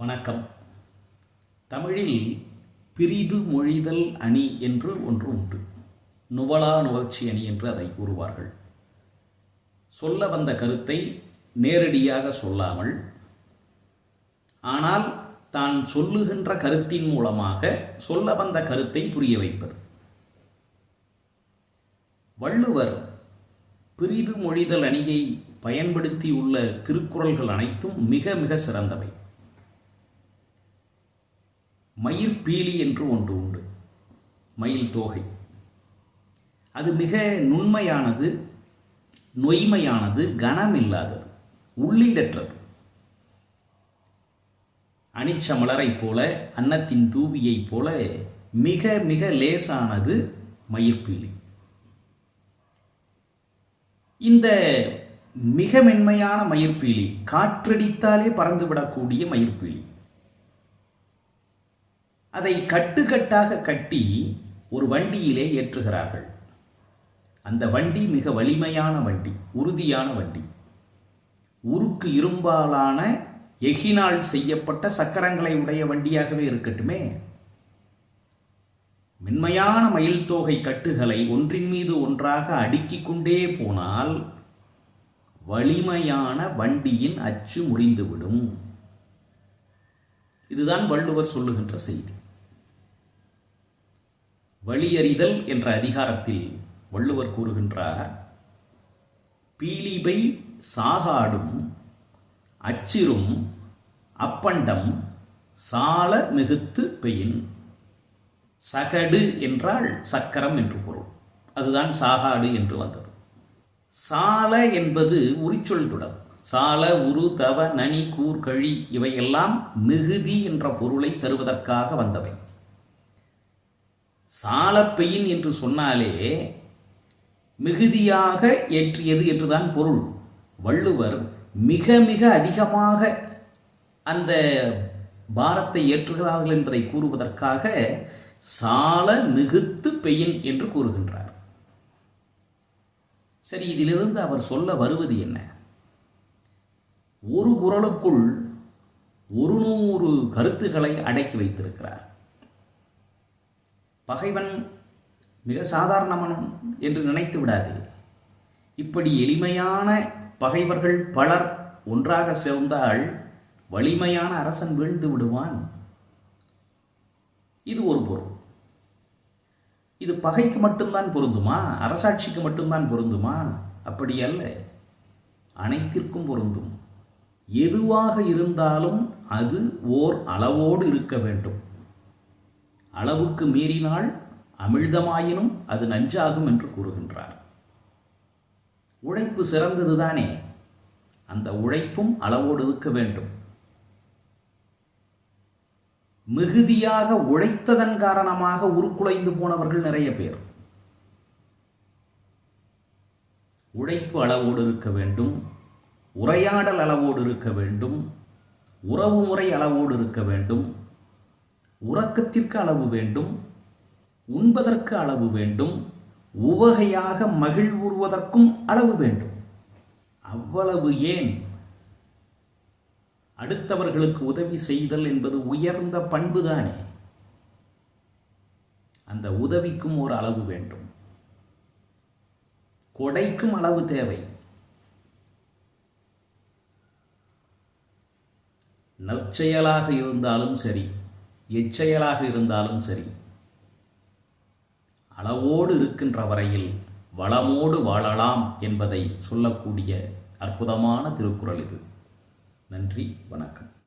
வணக்கம். தமிழில் பிரிது மொழிதல் அணி என்று ஒன்று உண்டு. நுவலா நுவர்ச்சி அணி என்று அதை கூறுவார்கள். சொல்ல வந்த கருத்தை நேரடியாக சொல்லாமல் ஆனால் தான் சொல்லுகின்ற கருத்தின் மூலமாக சொல்ல வந்த கருத்தை புரிய வைப்பது. வள்ளுவர் பிரிது மொழிதல் அணியை பயன்படுத்தியுள்ள திருக்குறள்கள் அனைத்தும் மிக மிக சிறந்தவை. மயிர்பீலி என்று ஒன்று உண்டு. மயில் தோகை. அது மிக நுண்மையானது நொய்மையானது கனமில்லாதது உள்ளீடற்றது. அனிச்சமலரைப் போல அன்னத்தின் தூவியைப் போல மிக மிக லேசானது மயிர்பீலி இந்த மிக மென்மையான மயிர்பீலி காற்றடித்தாலே பறந்துவிடக்கூடிய மயிர்பீலி அதை கட்டுக்கட்டாக கட்டி ஒரு வண்டியிலே ஏற்றுகிறார்கள். அந்த வண்டி மிக வலிமையான வண்டி உறுதியான வண்டி. உருக்கு இரும்பாலான எகினால் செய்யப்பட்ட சக்கரங்களை உடைய வண்டியாகவே இருக்கட்டுமே. மென்மையான மயில் தோகை கட்டுகளை ஒன்றின் மீது ஒன்றாக அடுக்கிக் கொண்டே போனால் வலிமையான வண்டியின் அச்சு முறிந்துவிடும். இதுதான் வள்ளுவர் சொல்லுகின்ற செய்தி. வழியறிதல் என்ற அதிகாரத்தில் வள்ளுவர் கூறுகின்றார் பீலிபை சாகாடும் அச்சிரும் அப்பண்டம் சால மிகுத்து பெயின். சகடு என்றால் சக்கரம் என்று பொருள். அதுதான் சாகாடு என்று வந்தது. சால என்பது உரிச்சொல் தொடர். சால உரு தவ நனி கூர் கழி இவையெல்லாம் மிகுதி என்ற பொருளை தருவதற்காக வந்தவை. சாலப்பெயின் என்று சொன்னாலே மிகுதியாக ஏற்றியது என்றுதான் பொருள். வள்ளுவர் மிக மிக அதிகமாக அந்த பாரத்தை ஏற்றுகிறார்கள் என்பதை கூறுவதற்காக சால மிகுத்து பெயின் என்று கூறுகின்றார். சரி இதிலிருந்து அவர் சொல்ல வருவது என்ன? ஒரு குரலுக்குள் ஒரு நூறு கருத்துக்களை அடக்கி வைத்திருக்கிறார். பகைவன் மிக சாதாரணமனம் என்று நினைத்து விடாது. இப்படி எளிமையான பகைவர்கள் பலர் ஒன்றாக சேர்ந்தால் வலிமையான அரசன் வீழ்ந்து விடுவான். இது ஒரு பொருள். இது பகைக்கு மட்டும்தான் பொருந்துமா? அரசாட்சிக்கு மட்டும்தான் பொருந்துமா? அப்படி அல்ல. அனைத்திற்கும் பொருந்தும். எதுவாக இருந்தாலும் அது ஓர் அளவோடு இருக்க வேண்டும். அளவுக்கு மீறினால் அமிழ்தமாயினும் அது நஞ்சாகும் என்று கூறுகின்றார். உழைப்பு சிறந்ததுதானே அந்த உழைப்பும் அளவோடு இருக்க வேண்டும். மிகுதியாக உழைத்ததன் காரணமாக உருக்குலைந்து போனவர்கள் நிறைய பேர். உழைப்பு அளவோடு இருக்க வேண்டும் உரையாடல் அளவோடு இருக்க வேண்டும் உறவு முறை அளவோடு இருக்க வேண்டும் உறக்கத்திற்கு அளவு வேண்டும் உண்பதற்கு அளவு வேண்டும் உவகையாக மகிழ்வுறுவதற்கும் அளவு வேண்டும். அவ்வளவு ஏன்? அடுத்தவர்களுக்கு உதவி செய்தல் என்பது உயர்ந்த பண்புதானே. அந்த உதவிக்கும் ஒரு அளவு வேண்டும். கொடைக்கும் அளவு தேவை. நற்செயலாக இருந்தாலும் சரி எச்செயலாக இருந்தாலும் சரி. அளவோடு இருக்கின்ற வரையில் வளமோடு வாழலாம் என்பதை சொல்லக்கூடிய அற்புதமான திருக்குறள் இது. நன்றி வணக்கம்.